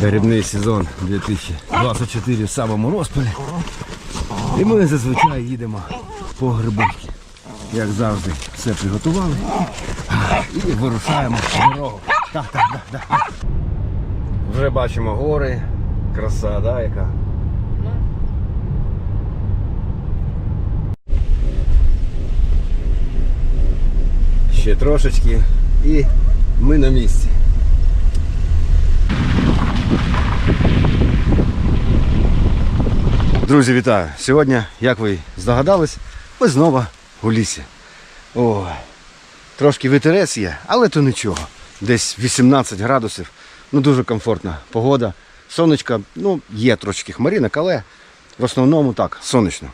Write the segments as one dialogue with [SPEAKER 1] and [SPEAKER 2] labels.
[SPEAKER 1] Грибний сезон 2024 в самому розпалі. І ми зазвичай їдемо по грибочки. Як завжди, все приготували. І вирушаємо дорогу. Так, так, так, так. Вже бачимо гори. Краса, да, яка? Ще трошечки і ми на місці. Друзі, вітаю! Сьогодні, як ви здогадались, ми знову у лісі. О, трошки вітерець є, але то нічого. Десь 18 градусів. Ну дуже комфортна погода. Сонечка, ну, є трошки хмаринок, але в основному так, сонячно.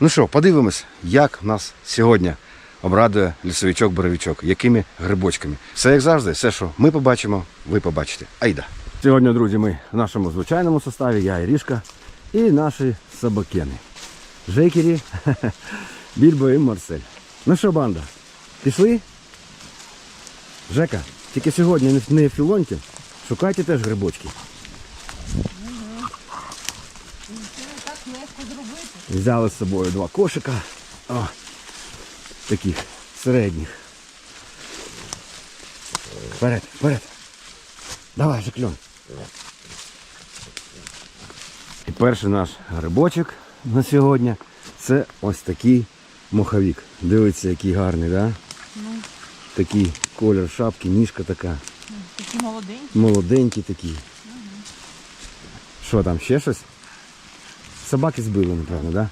[SPEAKER 1] Ну що, подивимось, як нас сьогодні обрадує лісовичок-боровичок, якими грибочками. Все як завжди, все, що ми побачимо, ви побачите. Айда. Сьогодні, друзі, ми в нашому звичайному составі, я і Рішка, і наші собакени. Жекері, Більбо і Марсель. Ну що, банда, пішли? Жека, тільки сьогодні не- філонті. Шукайте теж грибочки. Взяли з собою два кошика. О, таких середніх. Вперед, вперед. Давай, Жекльон. Перший наш грибочок на сьогодні це ось такий моховик. Дивіться, який гарний, да? Такий колір шапки, ніжка така.
[SPEAKER 2] Такі молоденькі.
[SPEAKER 1] Молоденький такий. Що там, ще щось? Собаки збили, напевно, да?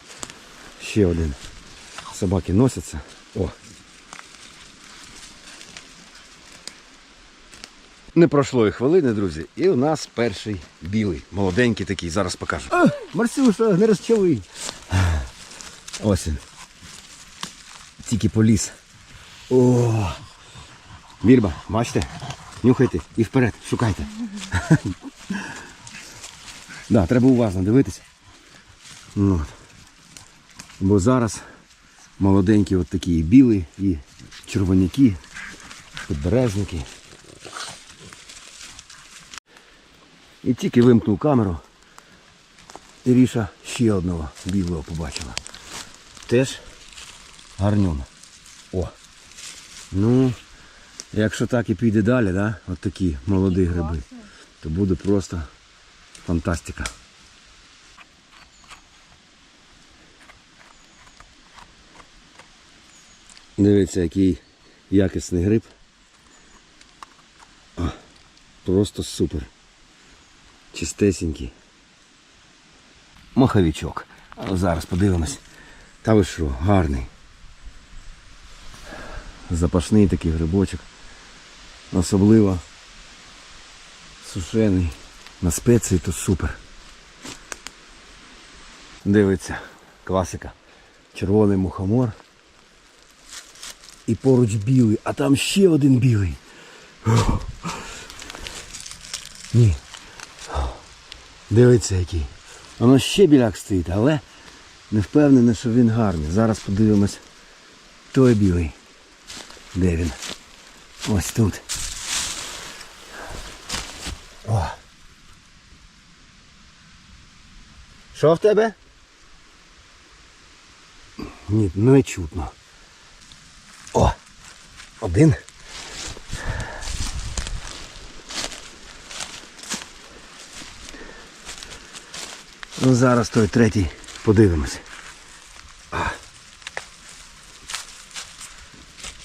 [SPEAKER 1] Ще один. Собаки носяться. О. Не пройшло і хвилини, друзі, і у нас перший білий, молоденький такий, зараз покажу. А, Марсюша, не розчавий. Ось він. Тільки поліз. О! Вірба, бачите? Нюхайте і вперед, шукайте. да, треба уважно дивитися. Ну, От. Бо зараз молоденькі от такі і білі, і червоняки, підберезники. І тільки вимкнув камеру, і Ріша ще одного білого побачила. Теж гарнюна. О. Ну, Якщо так і піде далі, да, от такі молоді гриби, то буде просто фантастика. Дивіться, який якісний гриб. О, просто супер. Чистесенький. Маховичок. Зараз подивимось. Та ви що, гарний. Запашний такий грибочок. Особливо сушений на спеції, то супер. Дивиться, класика. Червоний мухомор. І поруч білий, а там ще один білий. Ні. Дивиться який. Воно ще біляк стоїть, але не впевнений, що він гарний. Зараз подивимось той білий. Де він? Ось тут. О. Що в тебе? Ні, не чутно. О! Один. Ну зараз той третій подивимось.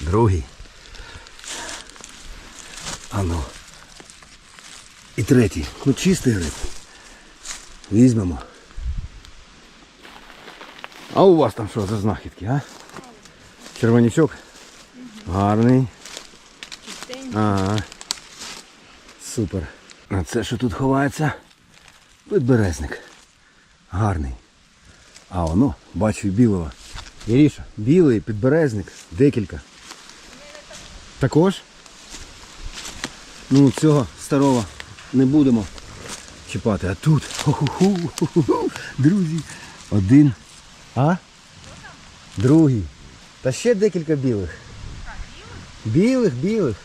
[SPEAKER 1] Другий. А ну. І третій. Ну чистий гриб. Візьмемо. А у вас там що за знахідки, а? Червонячок? Гарний. Ага. Супер. А це що тут ховається? Підберезник. Гарний. А воно, бачу білого. Іріша, білий підберезник, декілька. Також? Ну, цього старого не будемо чіпати. А тут, ху-ху-ху, друзі, один. А? Другий. Та ще декілька білих. Білих, білих.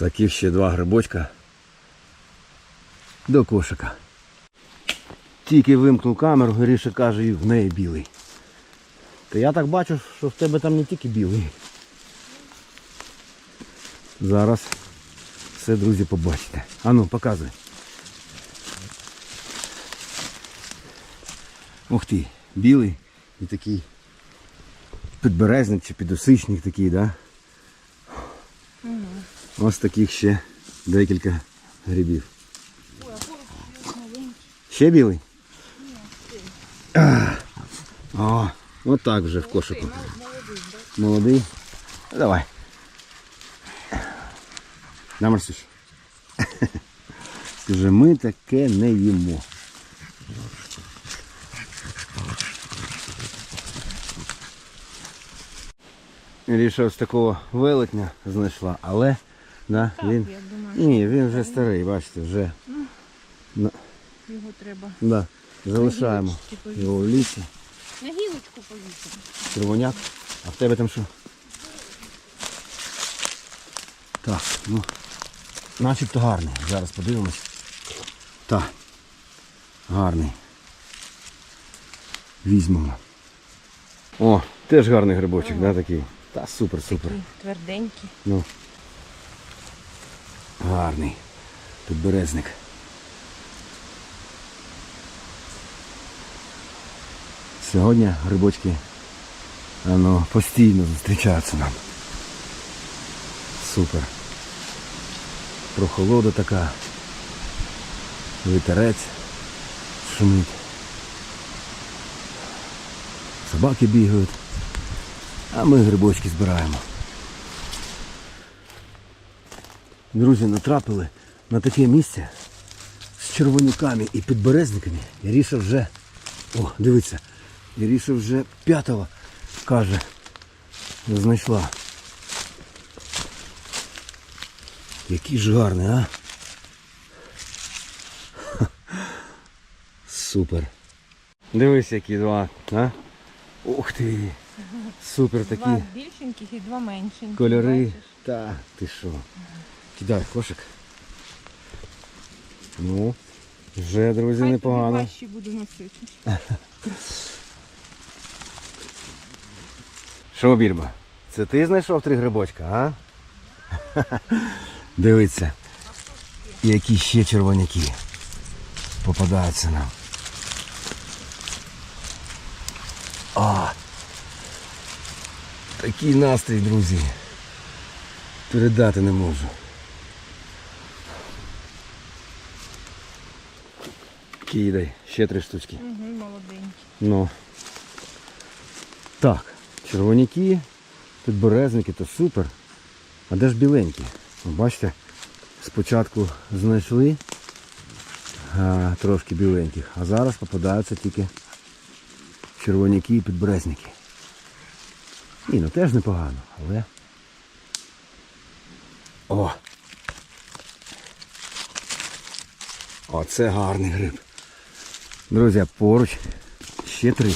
[SPEAKER 1] Такі ще два грибочка до кошика. Тільки вимкнув камеру, Гріша каже, і в неї білий. Та я так бачу, що в тебе там не тільки білий. Зараз все, друзі, побачите. Ану, показуй. Ух ти, білий і такий підберезник чи підосичник такий, да? Ось таких ще декілька грибів. Ще білий? О, от так вже в кошику. Молодий. Ну, Давай. На, Марсюш. Скажи, ми таке не їмо. Ріша з такого велетня знайшла, але да, він.
[SPEAKER 2] Я думаю,
[SPEAKER 1] Ні, він вже старий, бачите, вже.
[SPEAKER 2] його треба
[SPEAKER 1] Да. Залишаємо його в лісі.
[SPEAKER 2] на гілочку повісити.
[SPEAKER 1] Червоняк. А в тебе там що? Так, ну. Начебто гарний. Зараз подивимось. Так. Гарний. Візьмемо. О, теж гарний грибочок, да, такий. Та супер, супер.
[SPEAKER 2] Такі тверденькі.
[SPEAKER 1] Ну. Гарний. Підберезник. Сьогодні грибочки ну, постійно зустрічаються нам. Супер. Прохолода така. Вітерець шумить. Собаки бігають. А ми грибочки збираємо. Друзі, натрапили на таке місце з червонюками і підберезниками. Іріша вже, о, дивіться, Іріша вже п'ятого каже, знайшла. Який ж гарний, а? Ха. Супер. Дивись, які два, а? Ух ти! Супер такі.
[SPEAKER 2] Два більшеньких і два меншеньких.
[SPEAKER 1] Кольори.
[SPEAKER 2] бачиш?
[SPEAKER 1] Та, ти що? Кидай кошик. Ну, вже, друзі,
[SPEAKER 2] Хай
[SPEAKER 1] непогано.
[SPEAKER 2] тобі важче буду носити.
[SPEAKER 1] Що, Більба? Це ти знайшов три грибочка, а? Дивіться. Які ще червоняки попадаються нам. А, такий настрій, друзі. Передати не можу. Кидай, ще три штучки.
[SPEAKER 2] Угу, молоденькі.
[SPEAKER 1] Ну. Так, червоняки, підберезники, то супер. А де ж біленькі? Бачите, спочатку знайшли а, трошки біленьких, а зараз попадаються тільки червоняки і підберезники. Ні, ну теж непогано, але. О! Оце гарний гриб. Друзі, поруч ще три.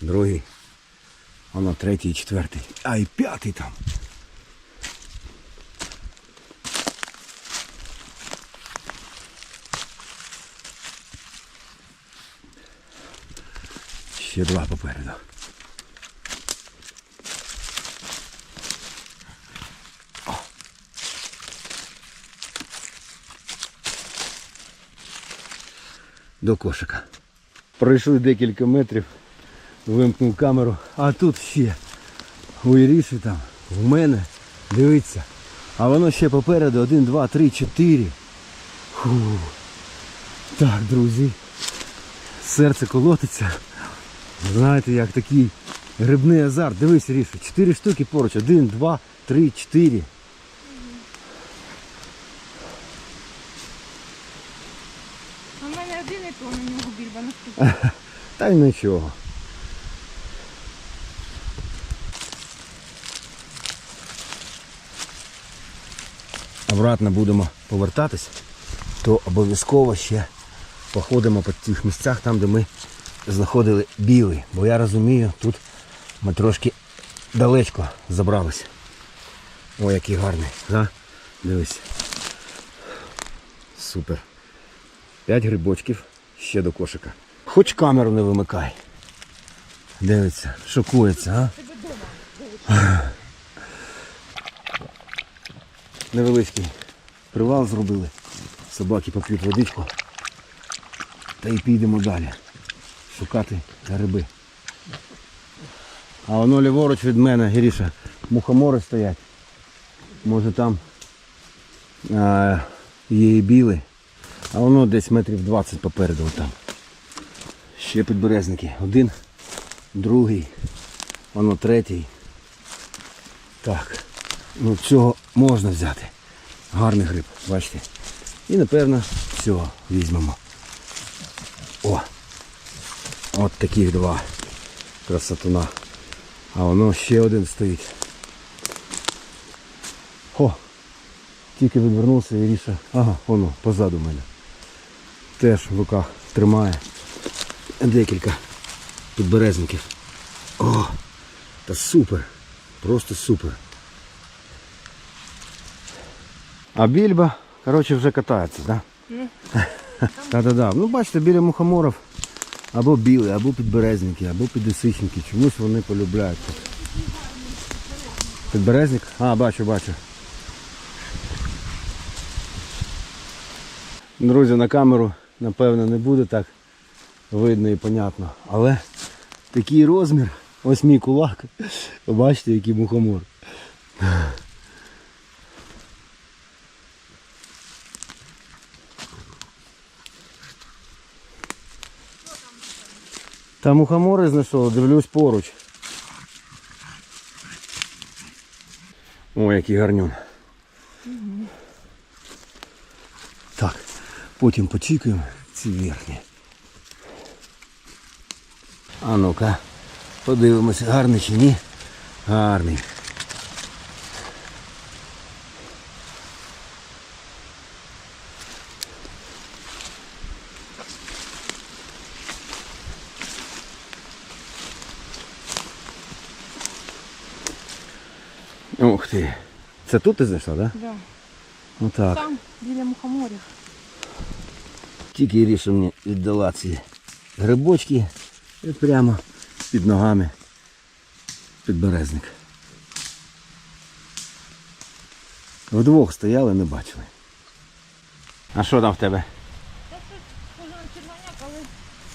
[SPEAKER 1] Другий. Воно третій і четвертий. А і п'ятий там. Ще два попереду. До кошика. Пройшли декілька метрів, вимкнув камеру, а тут ще у Іріші там, в мене, дивіться. А воно ще попереду, один, два, три, чотири. Фу. Так, друзі. Серце колотиться. Знаєте, як такий грибний азарт. Дивись, Ріша, чотири штуки поруч. Один, два, три, чотири.
[SPEAKER 2] А в мене один і то на нього більба наступить.
[SPEAKER 1] Та й нічого. Обратно будемо повертатись, то обов'язково ще походимо по тих місцях, там, де ми знаходили білий. Бо я розумію, тут Ми трошки далечко забрались. Ой, який гарний, да? Дивись. Супер. П'ять грибочків ще до кошика. Хоч камеру не вимикай. Дивиться, шокується, а? Невеличкий привал зробили. Собаки поп'ють водичку. Та й підемо далі. Шукати гриби. А воно ліворуч від мене, Гіріша, мухомори стоять. Може там а, є і білий. А воно десь метрів 20 попереду там. Ще підберезники. Один, другий, воно третій. Так. Ну цього можна взяти. Гарний гриб, бачите. І напевно цього візьмемо. О! От таких два. Красотуна. А воно ще один стоїть. О! Тільки відвернувся і ріша. Ага, воно, позаду мене. Теж в руках тримає декілька підберезників. О! Та супер! Просто супер. А більба, коротше, вже катається, так? Да? Так-так-так. Ну бачите, біля мухоморів або білі, або підберезники, або підосичники. Чомусь вони полюбляють. тут. Підберезник? А, бачу, бачу. Друзі, на камеру, напевно, не буде так видно і понятно. Але такий розмір, ось мій кулак. Бачите, який мухомор. Та мухомори знайшов, дивлюсь поруч. О, який гарнюн. Так, потім почікаємо ці верхні. А ну-ка, подивимося, гарний чи ні. Гарний. Ух ти. Це тут ти знайшла, так? Да?
[SPEAKER 2] Да.
[SPEAKER 1] Ну так.
[SPEAKER 2] Там, біля мухоморів.
[SPEAKER 1] Тільки Іріша мені віддала ці грибочки і прямо під ногами підберезник. Вдвох стояли, не бачили. А що там в тебе?
[SPEAKER 2] Та щось червоняк, але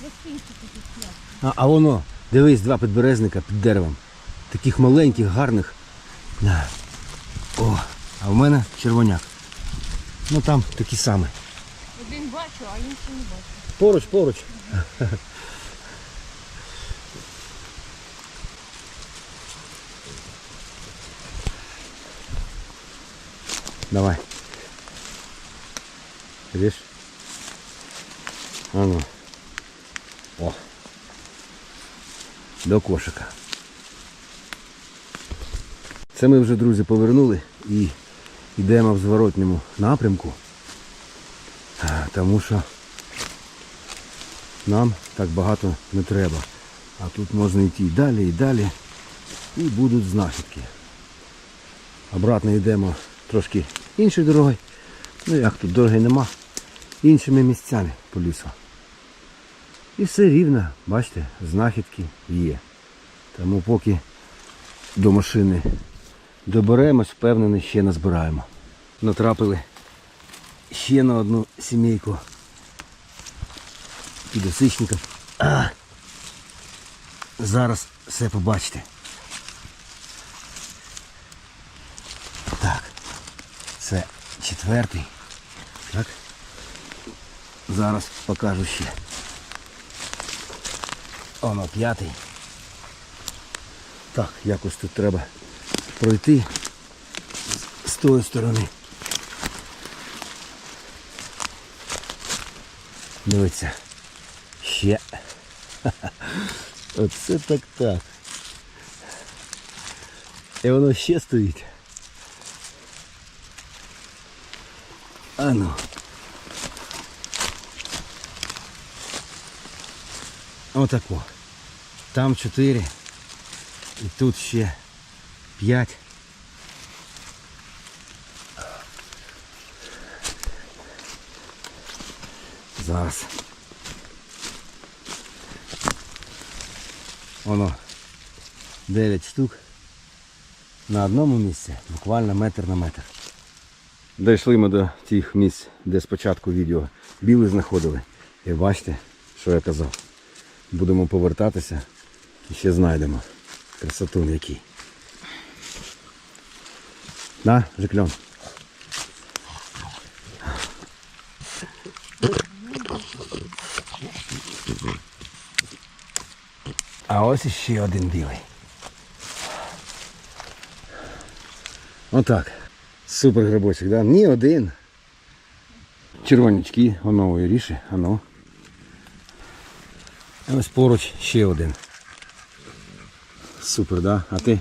[SPEAKER 2] тут.
[SPEAKER 1] А, а воно, дивись, два підберезника під деревом. Таких маленьких, гарних. О, а в мене червоняк. Ну там такі самі.
[SPEAKER 2] Один бачу, а інший не бачу.
[SPEAKER 1] Поруч, поруч. Давай. Видишь? А ну. О. До кошика. Це ми вже, друзі, повернули і йдемо в зворотньому напрямку. Тому що нам так багато не треба. А тут можна йти і далі, і далі. І будуть знахідки. Обратно йдемо трошки іншою дорогою. Ну як тут дороги нема. Іншими місцями по лісу. І все рівно, бачите, знахідки є. Тому поки до машини доберемось, впевнений, ще назбираємо. Натрапили ще на одну сімейку підосичників. Зараз все побачите. Так, це четвертий. Так. Зараз покажу ще. Оно п'ятий. Так, якось тут треба пройти з, тої сторони. Дивіться. Ще. Оце так так. І воно ще стоїть. А ну. Отако. Там чотири. І тут ще п'ять. Зараз. Воно 9 штук на одному місці, буквально метр на метр. Дійшли ми до тих місць, де спочатку відео біли знаходили. І бачите, що я казав. Будемо повертатися і ще знайдемо. Красотун який. На, Жикльон. А ось іще один білий. Отак. Супер грибочок, да? Ні один. Червонячки, воно ріше, воно. А ось поруч ще один. Супер, да? А ти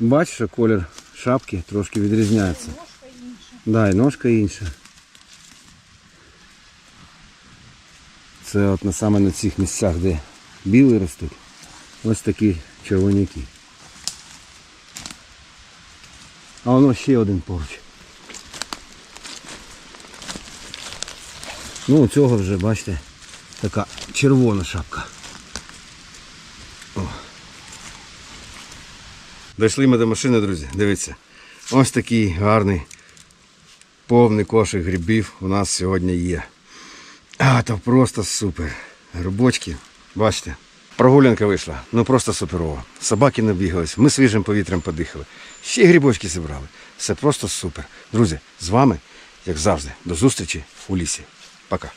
[SPEAKER 1] бачиш, що колір шапки трошки відрізняється.
[SPEAKER 2] Ножка інша.
[SPEAKER 1] Да, і ножка інша. Це от на саме на цих місцях, де білі ростуть. Ось такі червоняки. А воно ще один поруч. Ну, у цього вже, бачите, така червона шапка. О. Дійшли ми до машини, друзі. Дивіться. Ось такий гарний повний кошик грибів у нас сьогодні є. А, то просто супер. Грибочки, бачите. Прогулянка вийшла, ну просто суперово. Собаки набігались, ми свіжим повітрям подихали. Ще грибочки зібрали. Все просто супер. Друзі, з вами, як завжди, до зустрічі у лісі. Пока.